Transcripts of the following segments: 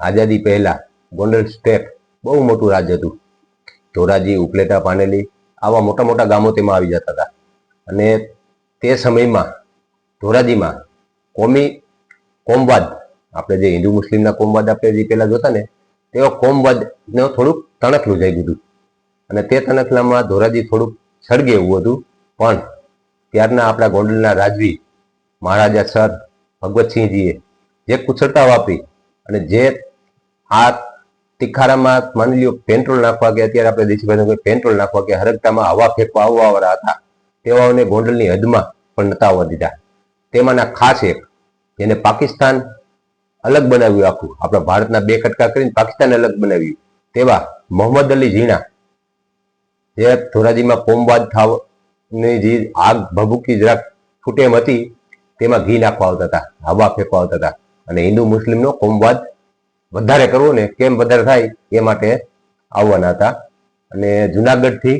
આઝાદી પહેલા ગોંડલ સ્ટેપ બહુ મોટું રાજ હતું. ધોરાજી, ઉપલેટા, પાનેલી આવા મોટા મોટા ગામો તેમાં આવી જતા હતા. અને તે સમયમાં ધોરાજીમાં કોમી કોમવાદ, આપણે જે હિન્દુ મુસ્લિમના કોમવાદ આપણે જે પહેલાં જોતા ને, તેઓ કોમવાદને થોડુંક તણખલું જઈ ગયું અને તે તણખલામાં ધોરાજી થોડુંક સળગે એવું હતું. પણ ત્યારના આપણા ગોંડલના રાજવી મહારાજા સર ભગવતસિંહજીએ જે કુશળતા વાપરી અને જે આ તિખારામાં માની લ્યો પેટ્રોલ નાખવા કે અત્યારે આપણે દેશી પેટ્રોલ નાખવા કે હરકતામાં હવા ફેંકવા આવવાવાળા હતા. તેવાઓને ગોંડલની હદમાં પણ નતા આવવા દીધા. તેમાંના ખાસ એક, જેને પાકિસ્તાન અલગ બનાવ્યું આખું. આપણા ભારતના બે કટકા કરીને પાકિસ્તાન અલગ બનાવ્યું. તેવા મોહમ્મદ અલી ઝીણા, જે ધોરાજીમાં કોમવાદ થાવની જે આગ ભભૂકી જરાક ફૂટેમ હતી, તેમાં ઘી નાખવા આવતા હતા, હવા ફેંકવા આવતા હતા. અને હિન્દુ મુસ્લિમનો કોમવાદ વધારે કરવો ને કેમ વધારે થાય એ માટે આવવાના હતા. અને જુનાગઢથી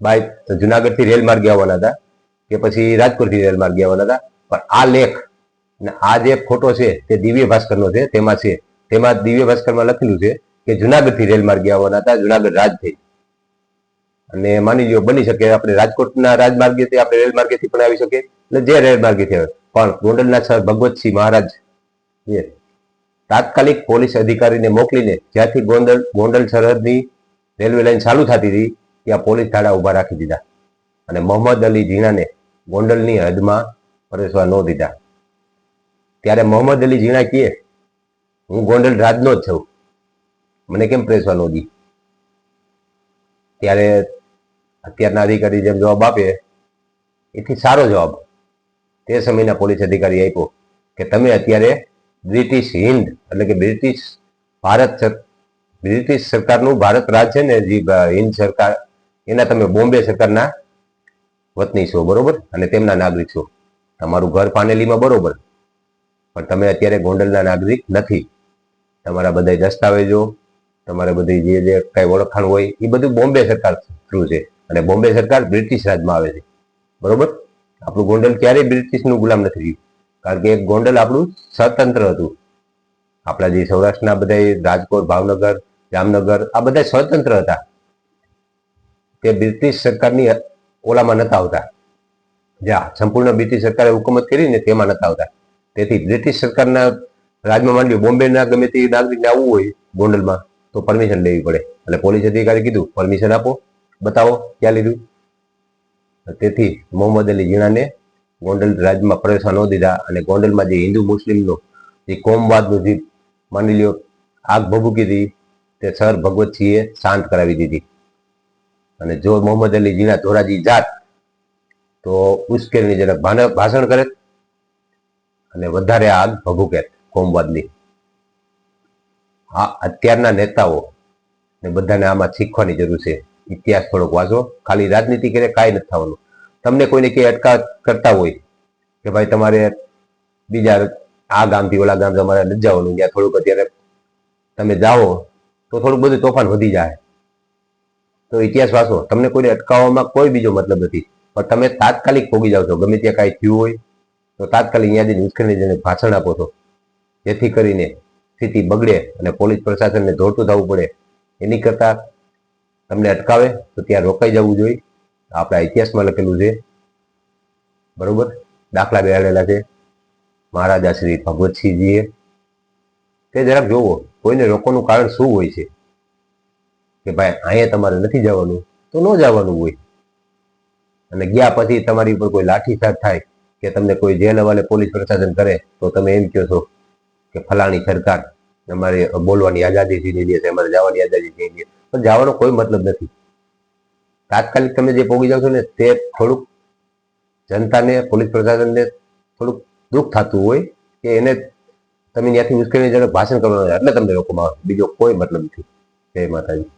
બાય જુનાગઢથી રેલ માર્ગે આવવાના હતા કે પછી રાજકોટથી રેલ માર્ગે આવવાના હતા. પણ આ લેખ ને આ જે ફોટો છે તે દિવ્ય ભાસ્કરનો છે, તેમાં છે. તેમાં દિવ્ય ભાસ્કરમાં લખેલું છે કે જુનાગઢથી રેલ માર્ગે આવવાના હતા, જુનાગઢ રાજથી અને માની લો બની શકે આપણે રાજકોટના રાજમાર્ગેથી આપણે રેલ માર્ગેથી પણ આવી શકીએ. એટલે જે રેલ માર્ગેથી આવે. પણ ગોંડલના સર ભગવતસિંહ મહારાજ, એ તાત્કાલિક પોલીસ અધિકારીને મોકલીને જ્યાંથી ગોંડલ ગોંડલ સરહદની રેલવે લાઈન ચાલુ થતી હતી, ત્યાં પોલીસ થાળા ઊભા રાખી દીધા. અને મોહમ્મદ અલી ઝીણાને ગોંડલની હદમાં પ્રવેશવા ન દીધા. ત્યારે મોહમ્મદ અલી ઝીણા કહે, હું ગોંડલ રાજનો જ છું. મને કેમ પ્રવેશવા ન દી? ત્યારે અત્યારના અધિકારી જેમ જવાબ આપે, એથી સારો જવાબ તે સમયના પોલીસ અધિકારી આપ્યો કે, તમે અત્યારે બ્રિટિશ હિન્દ, એટલે કે બ્રિટિશ ભારત બ્રિટિશ સરકારનું ભારત રાજ છે ને, જે હિન્દ સરકાર, એના તમે બોમ્બે સરકારના વતની છો, બરોબર? અને તેમના નાગરિક છો. તમારું ઘર પાનેલીમાં બરોબર. પણ તમે અત્યારે ગોંડલના નાગરિક નથી. તમારા બધા દસ્તાવેજો, તમારે બધી જે જે કઈ ઓળખાણ હોય, એ બધું બોમ્બે સરકાર થ્રુ છે. અને બોમ્બે સરકાર બ્રિટિશ રાજમાં આવે છે. બરોબર? આપણું ગોંડલ ક્યારેય બ્રિટિશનું ગુલામ નથી રહ્યું. કારણ કે ગોંડલ આપણું સ્વતંત્ર હતું. આપણા જે સૌરાષ્ટ્રના બધા રાજકોટ, ભાવનગર, જામનગર, આ બધા સ્વતંત્ર હતા. તે બ્રિટિશ સરકારની ઓલામાં નતા આવતા. જ્યાં સંપૂર્ણ બ્રિટિશ સરકારે હુકુમત કરી ને તેમાં નતા આવતા. તેથી બ્રિટિશ સરકારના રાજમાં માંડ્યું બોમ્બેના ગમે તે નાગરિકને આવવું હોય ગોંડલમાં, તો પરમિશન લેવી પડે. એટલે પોલીસ અધિકારી કીધું, પરમિશન આપો, બતાવો, ક્યાં લીધું? તેથી મોહમ્મદ અલી ઝીણાને ગોંડલ રાજમાં પ્રવેશવા ન દીધા અને ગોંડલમાં જે હિન્દુ મુસ્લિમનો જે કોમવાદનું જે માની લ્યો આગ ભભૂકી હતી, તે સર ભગવતસિંહે શાંત કરાવી દીધી. અને જો મોહમ્મદ અલી ઝીણા ધોરાજી જાત, તો ઉશ્કેરણીજનક ભાષણ કરે અને વધારે આગ ભભૂકે કોમવાદની. આ અત્યારના નેતાઓ ને બધાને આમાં શીખવાની જરૂર છે. ઇતિહાસ થોડોક વાંચો. ખાલી રાજનીતિ કરે કાંઈ નથી થવાનું. તમને કોઈને કંઈ અટકાવ કરતા હોય કે ભાઈ તમારે બીજા આ ગામથી ઓલા ગામ તમારે નથી જવાનું, ત્યાં થોડુંક અત્યારે તમે જાઓ તો થોડુંક બધું તોફાન વધી જાય. તો ઇતિહાસ વાંચો, તમને કોઈને અટકાવવામાં કોઈ બીજો મતલબ નથી. પણ તમે તાત્કાલિક પોગી જાઓ છો, ગમે ત્યાં કાંઈ થયું હોય, તો તાત્કાલિક અહીંયા જઈને ઉશ્કેરણીજનક ભાષણ આપો છો. જેથી કરીને સ્થિતિ બગડે અને પોલીસ પ્રશાસનને દોડતું થવું પડે. એની કરતાં તમને અટકાવે તો ત્યાં રોકાઈ જવું જોઈએ. આપણા ઇતિહાસમાં લખેલું છે. બરોબર? દાખલા બેહાડેલા છે. મહારાજા શ્રી ભગવતસિંહજીએ કે જરાક જોવો, કોઈને રોકવાનું કારણ શું હોય છે? કે ભાઈ, અહીંયા તમારે નથી જવાનું, તો ન જવાનું હોય. અને ગયા પછી તમારી ઉપર કોઈ લાઠીચાર્જ થાય, કે તમને કોઈ જેલ હવાલે પોલીસ પ્રશાસન કરે, તો તમે એમ કહો છો કે ફલાણી સરકાર, અમારે બોલવાની આઝાદી છીની લે છે અમારે જવાની આઝાદી છીની લે પણ જવાનો કોઈ મતલબ નથી. તાત્કાલિક તમે જે પોગી જાવ છો ને, તે થોડુંક જનતાને, પોલીસ પ્રશાસનને થોડુંક દુઃખ થતું હોય કે એને તમે ત્યાંથી મુશ્કેલીજનક ભાષણ કરવાનું એટલે તમને લોકોમાં બીજો કોઈ મતલબ નથી. જય માતાજી.